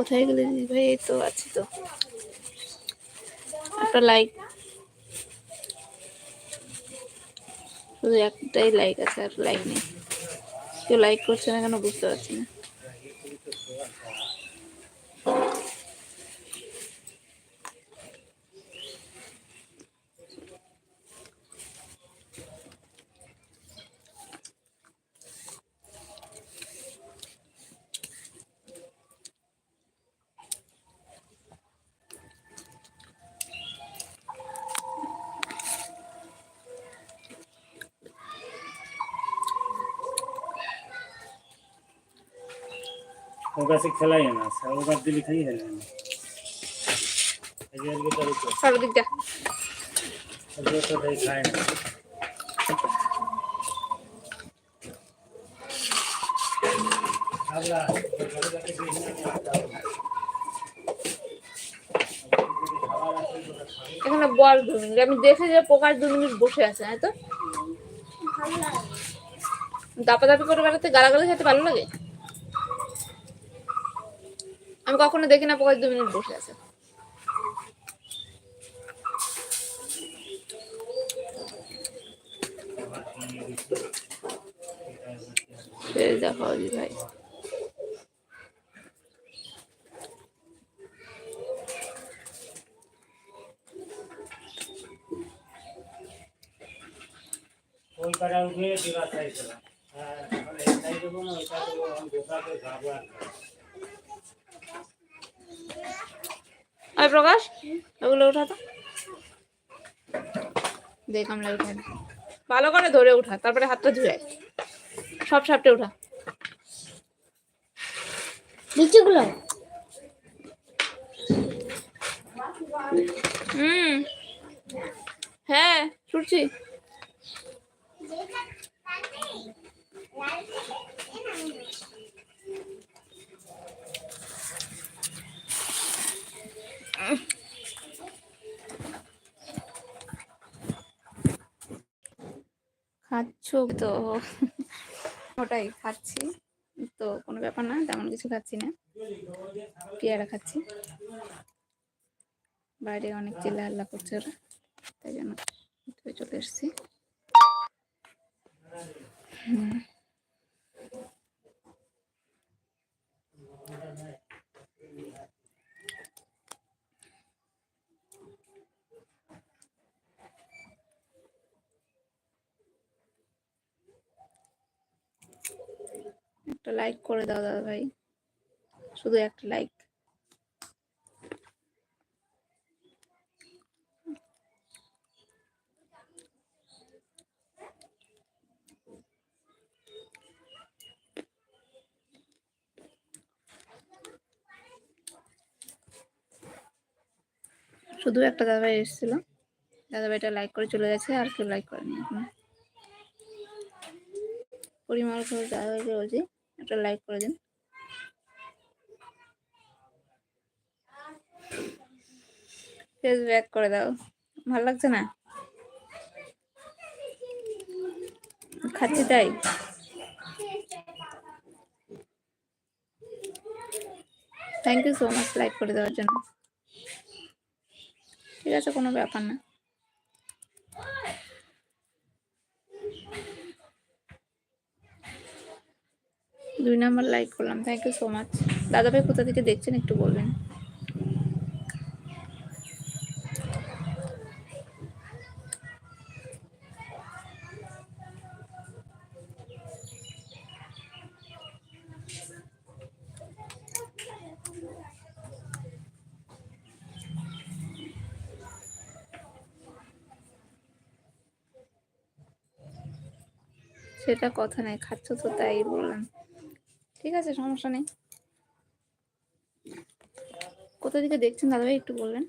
কোথায় গেলে ভাই? এই তো আছি তো। একটা লাইক শুধু একটাই লাইক আছে আর লাইক নেই। কেউ লাইক করছে না কেন বুঝতে পারছি না। ওর কাছে খেলাই না ওর দিলে খাই খেলে না। খায় এখানে বল দু মিনিট। আমি দেখে যে পোকার দু মিনিট বসে আছে তাই তো? দাপাদাপি করে বেড়াতে গালাগালি খেতে ভালো লাগে? আমি কখনো দেখি না পোকার দু মিনিট বসে আছে। সেই দেখো জি ভাই। পাড়া উঠে দিবা চাইছিলাম হ্যাঁ এটাই দেবো না, ওইটা দেবো আমি দোকানে যাব আর আর প্রকাশ ওগুলো উঠা তো। দেখ আমরা উঠা ভালো করে ধরে উঠা তারপরে হাতটা ধুয়ে সব সাপটে উঠা। লিচুগুলো হুম। হ্যাঁ শুনছি খাচ্ছ? তো ওটাই, খাচ্ছি। তো কোনো ব্যাপার না, তেমন কিছু খাচ্ছি না। পেয়ারা খাচ্ছি। বাইরে অনেক চিল্লা হাল্লা করছে ওরা, তাই জন্য চলে এসেছি। হুম। একটা লাইক করে দাও দাদা ভাই। শুধু একটা লাইক শুধু একটা দাদাভাই এসেছিল। দাদাভাইটা লাইক করে চলে গেছে, আর কেউ লাইক করেনি এখন। পরিমল ঘোষ দাদাভাইকে বলছি। একটা লাইক করে দিন। ফেস ব্যাক করে দাও। ভালো লাগছে না? খাচ্ছি তাই? Thank you so much like করে দেওয়ার জন্য। ঠিক আছে, কোনো ব্যাপার না। দুই নাম্বার লাইক করলাম। থ্যাংক ইউ সো মাচ দাদা ভাই কোথা থেকে দেখছেন একটু বলবেন। সেটা কথা নাই, খাচ্ছ তো তাই বললাম। ঠিক আছে সমস্যা নেই। কোথা থেকে দেখছেন দাদাভাই একটু বলবেন?